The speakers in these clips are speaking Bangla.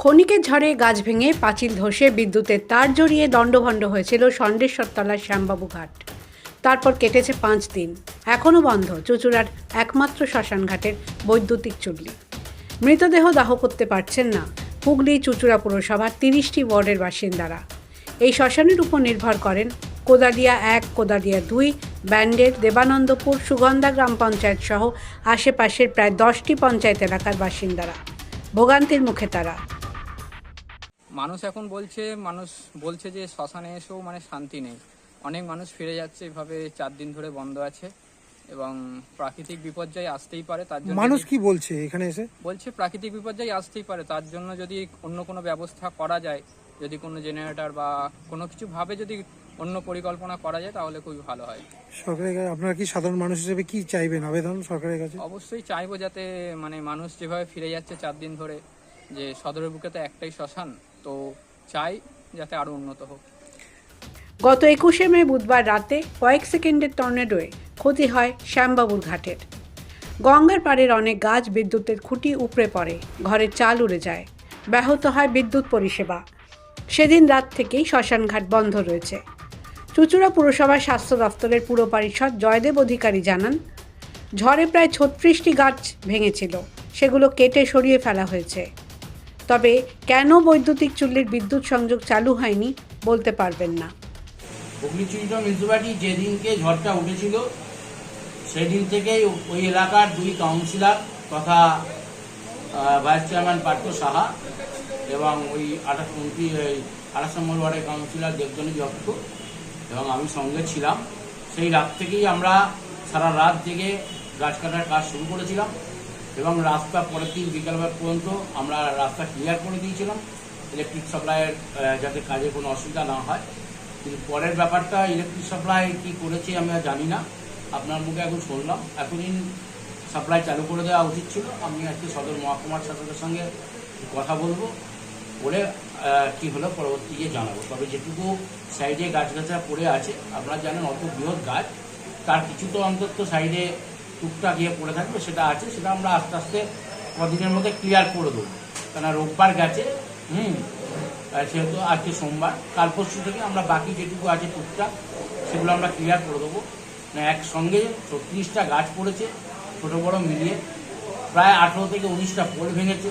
ক্ষণিকের ঝড়ে গাছ ভেঙে পাঁচিল ধসে বিদ্যুতের তার জড়িয়ে দণ্ডভণ্ড হয়েছিল ষণ্ডেশ্বরতলার শ্যামবাবু ঘাট। তারপর কেটেছে পাঁচ দিন। এখনও বন্ধ চুচুড়ার একমাত্র শ্মশানঘাটের বৈদ্যুতিক চুল্লি। মৃতদেহ দাহ করতে পারছেন না। হুগলি চুচুড়া পুরসভার তিরিশটি ওয়ার্ডের বাসিন্দারা। এই শ্মশানের উপর নির্ভর করেন কোদালিয়া এক, কোদালিয়া দুই, ব্যান্ডের দেবানন্দপুর, সুগন্ধা গ্রাম পঞ্চায়েত সহ আশেপাশের প্রায় দশটি পঞ্চায়েত এলাকার বাসিন্দারা। ভোগান্তির মুখে তারা। মানুষ এখন বলছে মানুষ বলছে যে শ্মশানে এসেও মানে শান্তি নেই। অনেক মানুষ ফিরে যাচ্ছে এভাবে চার দিন ধরে বন্ধ আছে এবং প্রাকৃতিক বিপর্যয় আসতেই পারে তার জন্য মানুষ কি বলছে এখানে এসে? বলছে প্রাকৃতিক বিপর্যয় আসতেই পারে তার জন্য যদি অন্য কোনো ব্যবস্থা করা যায় যদি কোনো জেনারেটর বা কোনো কিছু ভাবে যদি অন্য পরিকল্পনা করা যায় তাহলে খুবই ভালো হয়। সরকারের কাছে আপনারা কি সাধারণ মানুষ হিসেবে কি চাইবেন আবেদন সরকারের কাছে? অবশ্যই চাইব যাতে মানে মানুষ যেভাবে ফিরে যাচ্ছে চার দিন ধরে যে সদরের বুকে তো একটাই শ্মশান, তো চাই যাতে আরও উন্নত হোক। গত একুশে মে বুধবার রাতে কয়েক সেকেন্ডের টর্নেডোয় ক্ষতি হয় শ্যামবাবুর ঘাটের। গঙ্গার পাড়ের অনেক গাছ বিদ্যুতের খুঁটি উপড়ে পড়ে, ঘরের চাল উড়ে যায়, ব্যাহত হয় বিদ্যুৎ পরিষেবা। সেদিন রাত থেকেই শ্মশানঘাট বন্ধ রয়েছে। চুচুড়া পুরসভার স্বাস্থ্য দপ্তরের পুর পরিষদ জয়দেব অধিকারী জানান, ঝড়ে প্রায় ছত্রিশটি গাছ ভেঙেছিল, সেগুলো কেটে সরিয়ে ফেলা হয়েছে। তবে কেন বৈদ্যুতিক চুল্লির বিদ্যুৎ সংযোগ চালু হয়নি বলতে পারবেন না। হুগলি চুরিটা মিউনিসিপালিটি যেদিনকে ঝড়টা উঠেছিল, সেদিন থেকেই ওই এলাকার দুই কাউন্সিলর তথা ভাইস চেয়ারম্যান পার্থ সাহা এবং ওই আঠাশ উনত্রিশ আঠাশ নম্বর ওয়ার্ডের কাউন্সিলর দেবজনী যক্ষ এবং আমি সঙ্গে ছিলাম। সেই রাত থেকেই আমরা সারা রাত জেগে গাছ কাটার কাজ শুরু করেছিলাম। এবং রাস্তা পরের দিন বিকালবেলা পর্যন্ত আমরা রাস্তা ক্লিয়ার করে দিয়েছিলাম। ইলেকট্রিক সাপ্লাইয়ের যাতে কাজে কোনো অসুবিধা না হয়। কিন্তু পরের ব্যাপারটা ইলেকট্রিক সাপ্লাই কি করেছে আমি জানি না। আপনার মুখে এখন শুনলাম। এতদিন সাপ্লাই চালু করে দেওয়া উচিত ছিল। আমি আজকে সদর মহকুমার শাসকের সঙ্গে কথা বলব। বলে কি হলো পরবর্তী গিয়ে জানাব। তবে যেটুকু সাইডে গাছগাছরা পড়ে আছে, আপনারা জানেন অত বৃহৎ গাছ। তার কিছু তো অন্তত সাইডে টুকটাক গিয়ে পড়ে থাকবে, সেটা আছে, সেটা আমরা আস্তে আস্তে কদিনের মধ্যে ক্লিয়ার করে দেবো। কেন রোববার গেছে, হুম সেহেতু আজকে সোমবার, কাল পরশু থেকে আমরা বাকি যেটুকু আছে টুকটাক, সেগুলো আমরা ক্লিয়ার করে দেবো। না একসঙ্গে ছত্রিশটা গাছ পড়েছে, ছোটো বড় মিলিয়ে প্রায় আঠেরো থেকে উনিশটা পোল ভেঙেছে।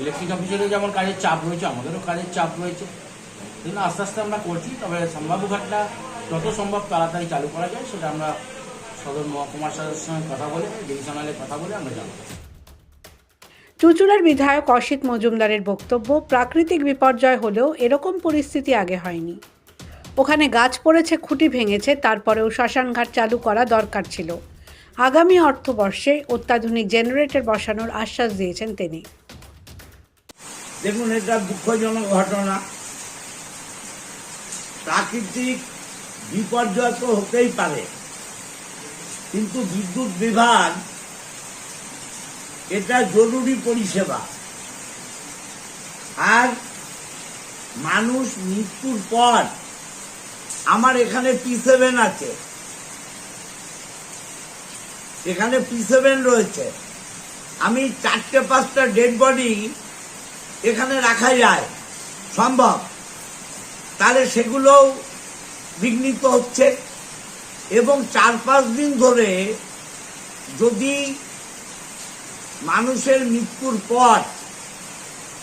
ইলেকট্রিক অফিসেরও যেমন কাজের চাপ রয়েছে, আমাদেরও কাজের চাপ রয়েছে। কিন্তু আস্তে আস্তে আমরা করছি, তবে সম্ভাব্য ঘাটটা যত সম্ভব তাড়াতাড়ি চালু করা যায়, সেটা আমরা সদর মহকুমার সাথে সঙ্গে কথা বলে ডিভিশনালে কথা বলে আমরা জানাব। চুচুড়ার বিধায়ক অসিত মজুমদারের বক্তব্য প্রাকৃতিক বিপর্যয় হলেও এরকম পরিস্থিতি আগে হয়নি। ওখানে গাছ পড়েছে খুঁটি ভেঙেছে তারপরেও শ্মশানঘাট চালু করা দরকার ছিল। আগামী অর্থবর্ষে অত্যাধুনিক জেনারেটর বসানোর আশ্বাস দিয়েছেন তিনি। দেখুন এটা দুঃখজনক ঘটনা। প্রাকৃতিক বিপর্যয় তো হতেই পারে। কিন্তু বিদ্যুৎ বিভাগ এটা জরুরি পরিষেবা। আর মানুষ মৃত্যুর পর আমার এখানে পি সেভেন আছে। এখানে পি সেভেন রয়েছে। আমি চারটে, পাঁচটা ডেড বডি এখানে রাখা যায়। সম্ভব। তাহলে সেগুলোও বিঘ্নিত হচ্ছে। এবং চার পাঁচ দিন ধরে যদি মানুষের মৃত্যুর পর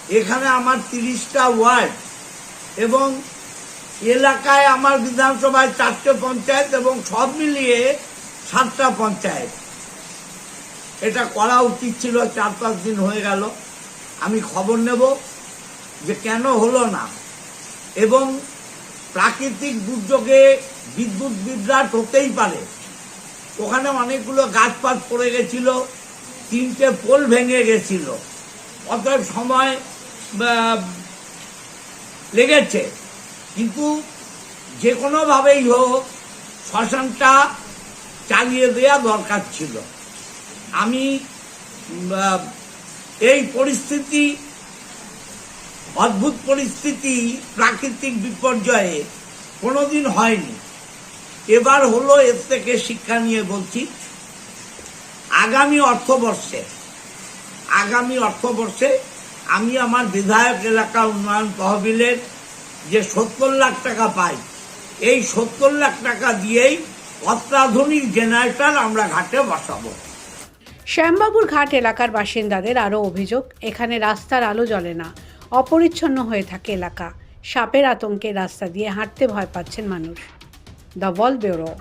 এখানে আমার তিরিশটা ওয়ার্ড এবং এলাকায় আমার বিধানসভায় চারটে পঞ্চায়েত এবং সব মিলিয়ে সাতটা পঞ্চায়েত। এটা করা উচিত ছিল চার পাঁচ দিন হয়ে গেল। আমি খবর নেব যে কেন হলো না। এবং প্রাকৃতিক দুর্যোগে বিদ্যুৎ বিভ্রাট হতেই পারে। ওখানে অনেকগুলো গাছপাত পড়ে গেছিল, তিনটে পোল ভেঙে গেছিল। অতএব সময় লেগেছে। কিন্তু যে কোনোভাবেই হোক, শ্মশানটা চালিয়ে দেওয়া দরকার ছিল। আমি এই পরিস্থিতি অদ্ভুত পরিস্থিতি, প্রাকৃতিক বিপর্যয়ে কোনোদিন হয়নি। এবার হলো এর থেকে শিক্ষা নিয়ে বলছি, আগামী অর্থবর্ষে আগামী অর্থবর্ষে আমি আমার বিধায়ক এলাকা উন্নয়ন তহবিলের যে সত্তর লাখ টাকা পাই, এই সত্তর লাখ টাকা দিয়েই অত্যাধুনিক জেনারেটর আমরা ঘাটে বসাবো। শ্যামবাবুর ঘাট এলাকার বাসিন্দাদের আরও অভিযোগ, এখানে রাস্তার আলো জ্বলে না। অপরিচ্ছন্ন হয়ে থাকে এলাকা। সাপের আতঙ্কে রাস্তা দিয়ে হাঁটতে ভয় পাচ্ছেন মানুষ। The Wall bureau.